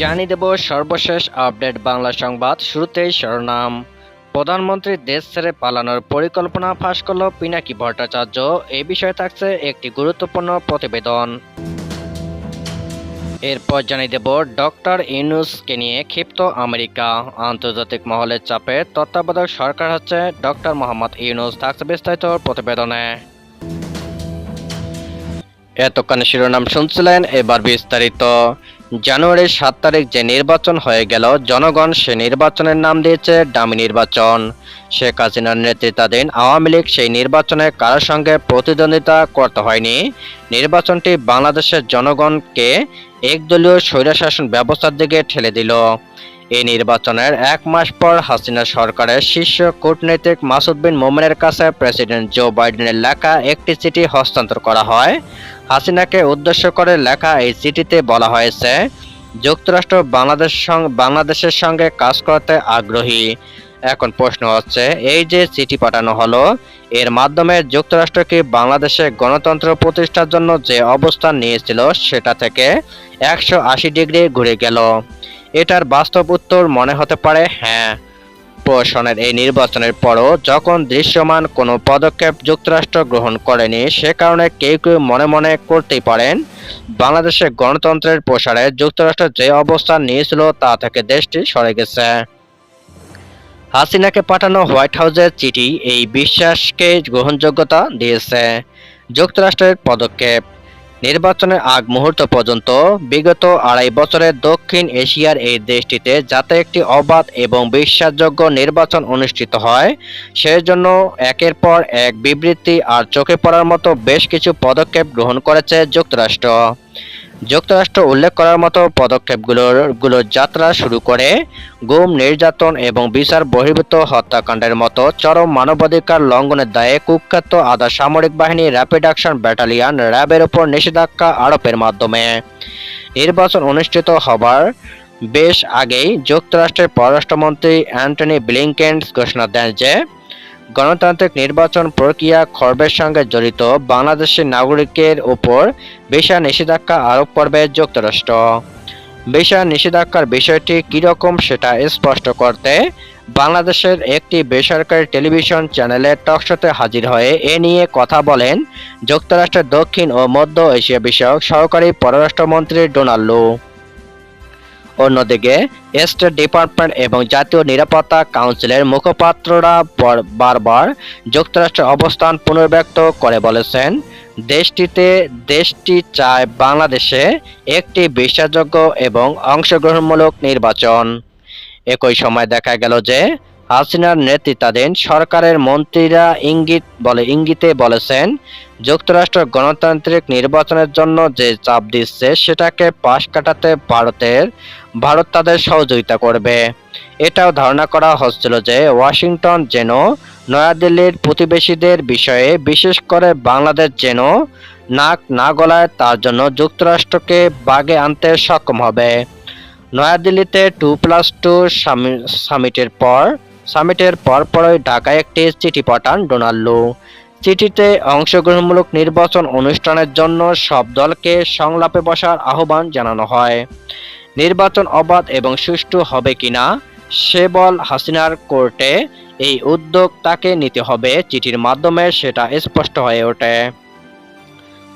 জানিয়ে দেব সর্বশেষ আপডেট বাংলা সংবাদ শুরুতেই শিরোনাম। প্রধানমন্ত্রী দেশ ছেড়ে পালানোর পরিকল্পনা ফাঁস করল পিনাকি ভট্টাচার্য। এই বিষয়ে থাকছে একটি গুরুত্বপূর্ণ প্রতিবেদন। এরপর জানিয়ে দেব ডক্টর ইউনুসকে নিয়ে ক্ষিপ্ত আমেরিকা। আন্তর্জাতিক মহলের চাপে তত্ত্বাবধায়ক সরকার হচ্ছে ডক্টর মোহাম্মদ ইউনুস, থাকছে বিস্তারিত প্রতিবেদনে। এতক্ষণ শিরোনাম শুনছিলেন, এবার বিস্তারিত। জানুয়ারির সাত তারিখ যে নির্বাচন হয়ে গেল, জনগণ সে নির্বাচনের নাম দিয়েছে ডামি নির্বাচন। শেখ হাসিনার নেতৃত্বাধীন আওয়ামী লীগ সেই নির্বাচনে কারোর সঙ্গে প্রতিদ্বন্দ্বিতা করতে হয়নি। নির্বাচনটি বাংলাদেশের জনগণকে একদলীয় স্বৈরশাসন ব্যবস্থার দিকে ঠেলে দিল। এই নির্বাচনের এক মাস পর হাসিনা সরকারের শীর্ষ কূটনীতিক মাসুদ বিন মোমেনের কাছে প্রেসিডেন্ট জো বাইডেনের লেখা একটি চিঠি হস্তান্তর করা হয়। হাসিনাকে উদ্দেশ্য করে লেখা এই চিঠিতে বলা হয়েছে, যুক্তরাষ্ট্র বাংলাদেশ বাংলাদেশের সঙ্গে কাজ করতে আগ্রহী। এখন প্রশ্ন হচ্ছে, এই যে চিঠি পাঠানো হলো, এর মাধ্যমে যুক্তরাষ্ট্র কি বাংলাদেশে গণতন্ত্র প্রতিষ্ঠার জন্য যে অবস্থান নিয়েছিল সেটা থেকে একশো আশি ডিগ্রি ঘুরে গেল? এটার বাস্তব উত্তর মনে হতে পারে হ্যাঁ। প্রশাসনের এই নির্বাচনের পরও যখন দৃশ্যমান কোনো পদক্ষেপ যুক্তরাষ্ট্র গ্রহণ করেনি, সে কারণে কেউ কেউ মনে মনে করতেই পারেন, বাংলাদেশে গণতন্ত্রের প্রসারে যুক্তরাষ্ট্র যে অবস্থান নিয়েছিল তা থেকে দেশটি সরে গেছে। হাসিনাকে পাঠানো হোয়াইট হাউসের চিঠি এই বিশ্বাসকে গ্রহণযোগ্যতা দিয়েছে। যুক্তরাষ্ট্রের পদক্ষেপ নির্বাচনের আগ মুহূর্ত পর্যন্ত বিগত আড়াই বছরে দক্ষিণ এশিয়ার এই দেশটিতে যাতে একটি অবাধ এবং বিশ্বাসযোগ্য নির্বাচন অনুষ্ঠিত হয়, সেজন্য একের পর এক বিবৃতি আর চোখে পড়ার মতো বেশ কিছু পদক্ষেপ গ্রহণ করেছে যুক্তরাষ্ট্র। যুক্তরাষ্ট্র উল্লেখ করার মতো পদক্ষেপগুলোর গুলোর যাত্রা শুরু করে গুম, নির্যাতন এবং বিচার বহির্ভূত হত্যাকাণ্ডের মতো চরম মানবাধিকার লঙ্ঘনের দায়ে কুখ্যাত আধা সামরিক বাহিনী র্যাপিড অ্যাকশন ব্যাটালিয়ান র্যাবের উপর নিষেধাজ্ঞা আরোপের মাধ্যমে। নির্বাচন অনুষ্ঠিত হবার বেশ আগেই যুক্তরাষ্ট্রের পররাষ্ট্রমন্ত্রী অ্যান্টনি ব্লিংকেন ঘোষণা দেন যে গণতান্ত্রিক নির্বাচন প্রক্রিয়া খর্বের সঙ্গে জড়িত বাংলাদেশের নাগরিকের উপর ভিসা নিষেধাজ্ঞা আরোপ করবে যুক্তরাষ্ট্র। ভিসা নিষেধাজ্ঞার বিষয়টি কীরকম সেটা স্পষ্ট করতে বাংলাদেশের একটি বেসরকারি টেলিভিশন চ্যানেলের টকশোতে হাজির হয়ে এ নিয়ে কথা বলেন যুক্তরাষ্ট্রের দক্ষিণ ও মধ্য এশিয়া বিষয়ক সহকারী পররাষ্ট্রমন্ত্রী ডোনাল্ড লু। অন্যদিকে স্টেট ডিপার্টমেন্ট এবং জাতীয় নিরাপত্তা কাউন্সিলের মুখপাত্ররা বারবার যুক্তরাষ্ট্রের অবস্থান পুনর্ব্যক্ত করে বলেছেন, দেশটিতে, দেশটি চায় বাংলাদেশে একটি বিশ্বাসযোগ্য এবং অংশগ্রহণমূলক নির্বাচন। একই সময় দেখা গেল যে হাসিনার নেতৃত্বাধীন সরকারের মন্ত্রীরা ইঙ্গিত বলে ইঙ্গিতে বলেছেন, যুক্তরাষ্ট্র গণতান্ত্রিক নির্বাচনের জন্য যে চাপ দিচ্ছে সেটাকে পাশ কাটাতে ভারতের ভারত তাদের সহযোগিতা করবে। এটাও ধারণা করা হচ্ছিল যে ওয়াশিংটন যেন নয়াদিল্লির প্রতিবেশীদের বিষয়ে বিশেষ করে বাংলাদেশ যেন নাক না গলায়, তার জন্য যুক্তরাষ্ট্রকে বাগে আনতে সক্ষম হবে। নয়াদিল্লিতে টু প্লাস টু সামিটের পর সামিটের পরপরই ঢাকায় একটি চিঠি পাঠান ডোনাল্ড। চিঠিতে অংশগ্রহণমূলক নির্বাচন অনুষ্ঠানের জন্য সব দলকে সংলাপে বসার আহ্বান জানানো হয়। নির্বাচন অবাধ এবং সুষ্ঠু হবে কিনা সে বল হাসিনার কোর্টে। এই উদ্যোগ তাকে নিতে হবে, চিঠির মাধ্যমে সেটা স্পষ্ট হয়ে ওঠে।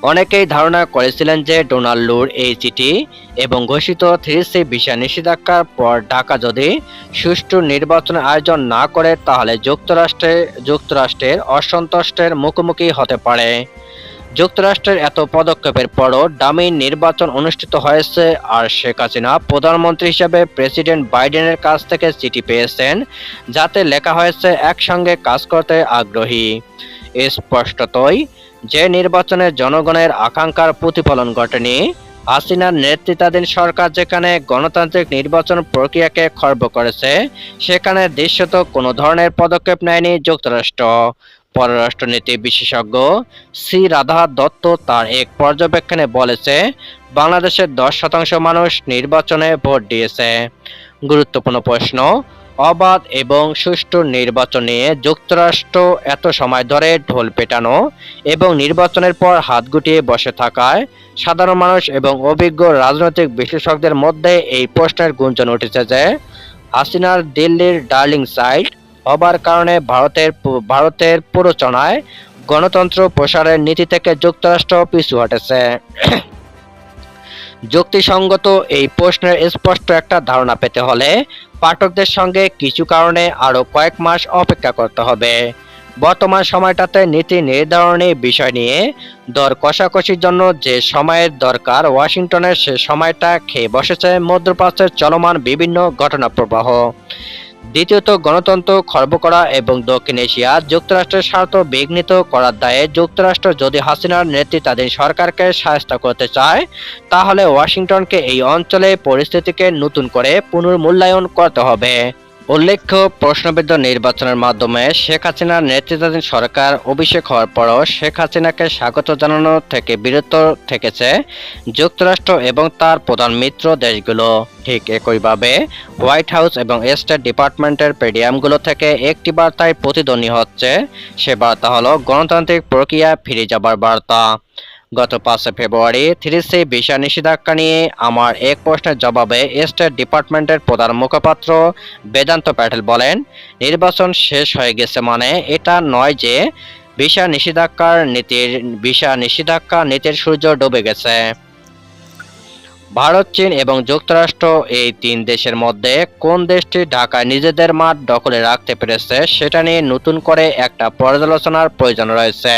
অনেকেই ধারণা করেছিলেন যে ডোনাল্ড লুর এই চিঠি এবং ঘোষিত থ্রি সি ভিসা নিষেধাজ্ঞার পর ঢাকা যদি সুষ্ঠু নির্বাচনের আয়োজন না করে, তাহলে যুক্তরাষ্ট্রে, যুক্তরাষ্ট্রের অসন্তুষ্টের মুখোমুখি হতে পারে। যুক্তরাষ্ট্রের এত পদক্ষেপের পরও ডামি নির্বাচন অনুষ্ঠিত হয়েছে আর শেখ হাসিনা প্রধানমন্ত্রী হিসেবে প্রেসিডেন্ট বাইডেনের কাছ থেকে চিঠি পেয়েছেন, যাতে লেখা হয়েছে, একসঙ্গে কাজ করতে আগ্রহী। স্পষ্টতই যে নির্বাচনে জনগণের আকাঙ্ক্ষার প্রতিফলন ঘটেনি, হাসিনার নেতৃত্বাধীন সরকার যেখানে গণতান্ত্রিক নির্বাচন প্রক্রিয়াকে খর্ব করেছে, সেখানে দৃশ্যত কোনো ধরনের পদক্ষেপ নেয়নি যুক্তরাষ্ট্র। পররাষ্ট্রনীতি বিশেষজ্ঞ সি রাধা দত্ত তার এক পর্যবেক্ষণে বলেছে, বাংলাদেশের দশ শতাংশ মানুষ নির্বাচনে ভোট দিয়েছে। গুরুত্বপূর্ণ প্রশ্ন অবাধ এবং সুষ্ঠু নির্বাচন যুক্তরাষ্ট্র এত সময় ধরে ঢোল পেটানো এবং নির্বাচনের পর হাত গুটিয়ে বসে থাকায় সাধারণ মানুষ এবং অভিজ্ঞ রাজনৈতিক বিশ্লেষকদের মধ্যে এই প্রশ্নের গুঞ্জন উঠেছে যে হাসিনার দিল্লির ডার্লিং সাইট হবার কারণে ভারতের ভারতের প্ররোচনায় গণতন্ত্র প্রসারের নীতি থেকে যুক্তরাষ্ট্র পিছু হটেছে। যুক্তিসঙ্গত এই প্রশ্নের স্পষ্ট একটা ধারণা পেতে হলে পাঠকদের সঙ্গে কিছু কারণে আরও কয়েক মাস অপেক্ষা করতে হবে। বর্তমান সময়টাতে নীতি নির্ধারণী বিষয় নিয়ে দর কষাকষির জন্য যে সময়ের দরকার ওয়াশিংটনের সে সময়টা খেয়ে বসেছে মধ্যপ্রাচ্যের চলমান বিভিন্ন ঘটনা প্রবাহ দ্বিতীয়ত, গণতন্ত্র, খর্ব করা এবং দক্ষিণ এশিয়া যুক্তরাষ্ট্রের স্বার্থ বিঘ্নিত করার দায়ে যুক্তরাষ্ট্র যদি হাসিনার নেতৃত্বাধীন সরকারকে সাহায্য করতে চায়, তাহলে ওয়াশিংটনকে এই অঞ্চলে পরিস্থিতিকে নতুন করে পুনর্মূল্যায়ন করতে হবে। উল্লেখ্য, প্রশ্নবিদ্ধ নির্বাচনের মাধ্যমে শেখ হাসিনার নেতৃত্বাধীন সরকার অভিষেক হওয়ার পরও শেখ হাসিনাকে স্বাগত জানানো থেকে বিরত থেকেছে যুক্তরাষ্ট্র এবং তার প্রধান মিত্র দেশগুলো। ঠিক একইভাবে, হোয়াইট হাউস এবং স্টেট ডিপার্টমেন্টের পেডিয়ামগুলো থেকে একটি বার্তায় প্রতিধ্বনি হচ্ছে। সে বার্তা হলো, গণতান্ত্রিক প্রক্রিয়া ফিরে যাবার বার্তা। গত পাঁচই ফেব্রুয়ারি থ্রি সি ভিসা নিষেধাজ্ঞা নিয়ে আমার এক প্রশ্নের জবাবে স্টেট ডিপার্টমেন্টের প্রধান মুখপাত্র বেদান্ত প্যাটেল বলেন, নির্বাচন শেষ হয়ে গেছে মানে এটা নয় যে ভিসা নিষেধাজ্ঞার নীতির ভিসা নিষেধাজ্ঞা নীতির সূর্য ডুবে গেছে। ভারত, চীন এবং যুক্তরাষ্ট্র এই তিন দেশের মধ্যে কোন দেশটি ঢাকায় নিজেদের মাঠ দখলে রাখতে পেরেছে সেটা নিয়ে নতুন করে একটা পর্যালোচনার প্রয়োজন রয়েছে।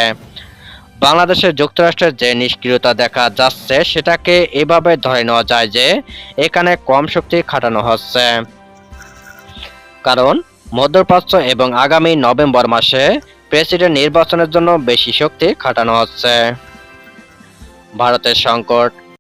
বাংলাদেশের যুক্তরাষ্ট্রের যে নিষ্ক্রিয়তা দেখা যাচ্ছে, সেটাকে এভাবে ধরে নেওয়া যায় যে, এখানে কম শক্তি খাটানো হচ্ছে। কারণ, মধ্যপ্রাচ্য এবং আগামী নভেম্বর মাসে প্রেসিডেন্ট নির্বাচনের জন্য বেশি শক্তি খাটানো হচ্ছে। ভারতের সংকট